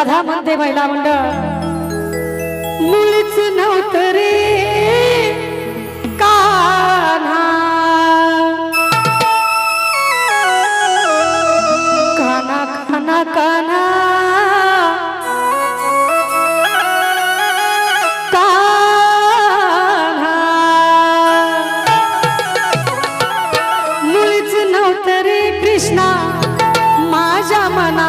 राधा म्हणते महिला मंडळ. मुळीच नव्हतं रे कान्हा. काना काना काना कान्हा. मुळीच नव्हतं रे कृष्णा माझ्या मना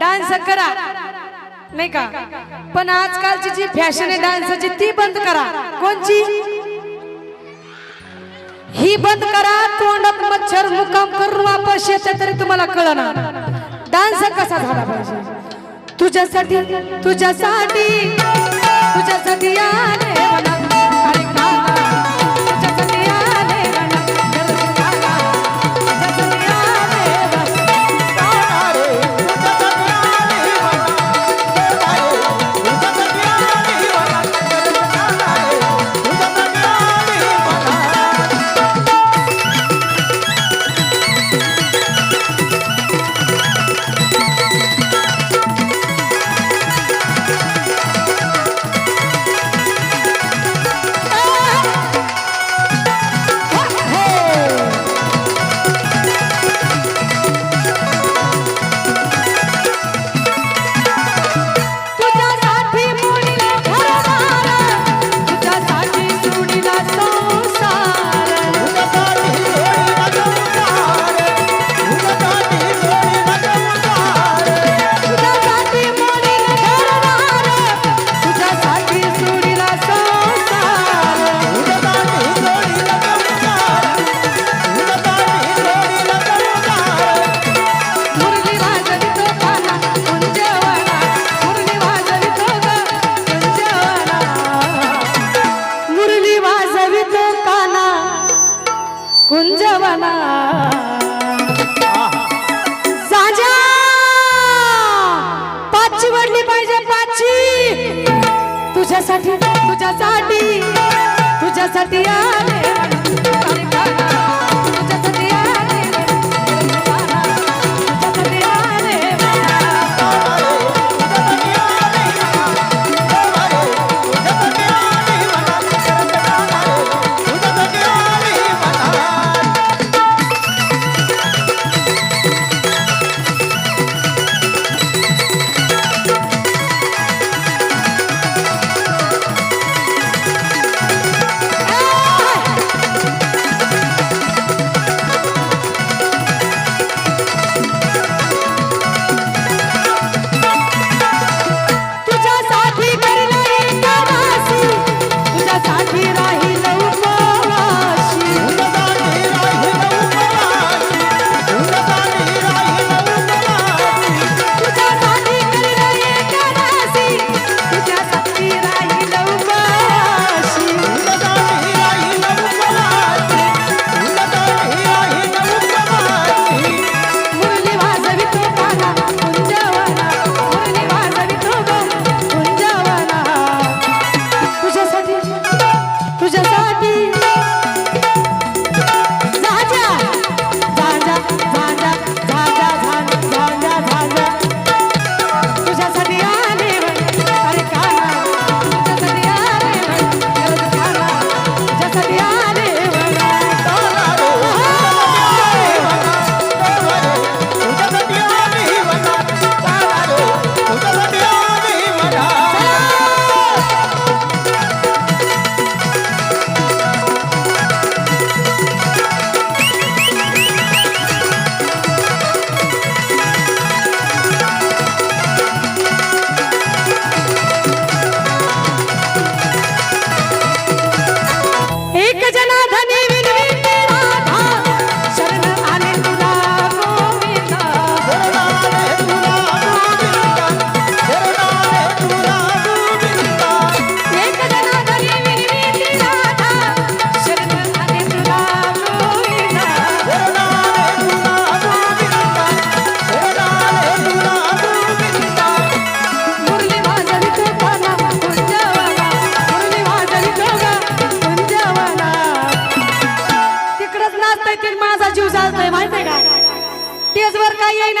डान्स करा. नाही का? पण आजकालची जी फॅशन आहे डान्सची ती बंद करा. कोणची? ही बंद करा. तोंडात मच्छर मुकाम करून वापस येते तरी तुम्हाला कळणार. डान्स कसा झाला पाहिजे? तुझ्यासाठी तुझ्यासाठी तुझ्यासाठी आले कुंजवना साजा पाचची वडली पाहिजे पाचशी तुझ्यासाठी तुझ्यासाठी तुझ्यासाठी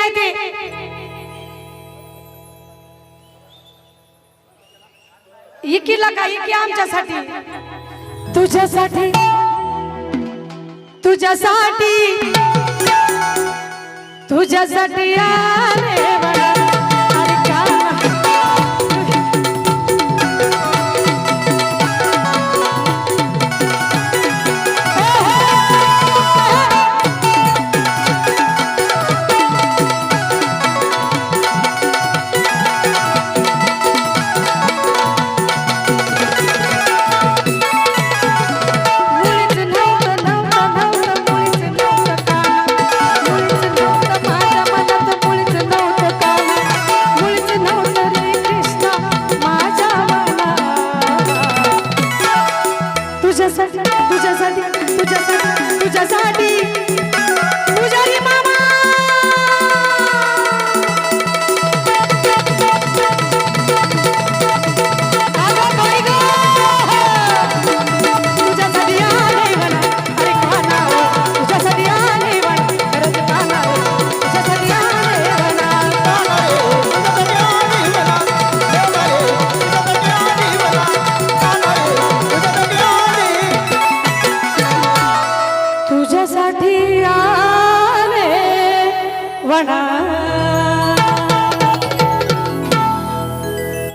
नाही ते इकीला का इकी आमच्यासाठी? तुझ्यासाठी. तुझ्यासाठी. तुझ्यासाठी यार